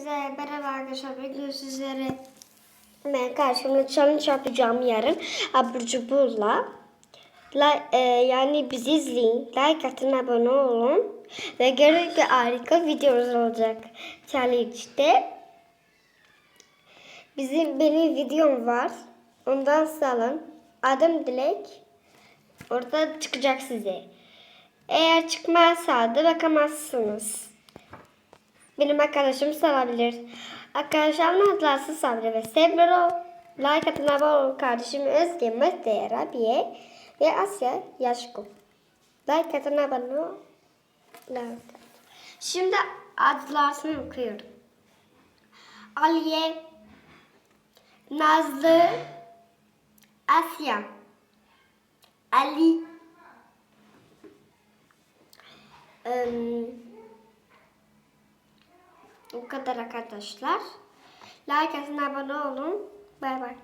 Hepinize merhaba arkadaşlar. Bugün sizlere ben karşımda challenge yapacağım yarın. Abur cuburla. Like, e, yani bizi izleyin. Like atın, abone olun. Ve gerekli harika videomuz olacak challenge'de. Bizim benim videom var. Ondan salın. Adım Dilek. Orada çıkacak size. Eğer çıkmazsa da bakamazsınız. Benim arkadaşım salabilir. Arkadaşlarımın adları Sabri ve Severo. Like atın abone olun kardeşim Özge Mete Rabiye ve Asya Yaşko. Like atın abone. Like. Şimdi adlarını okuyorum. Aliye, Nazlı, Asya, Ali, Em, bu kadar arkadaşlar. Like atın abone olun. Bay bay.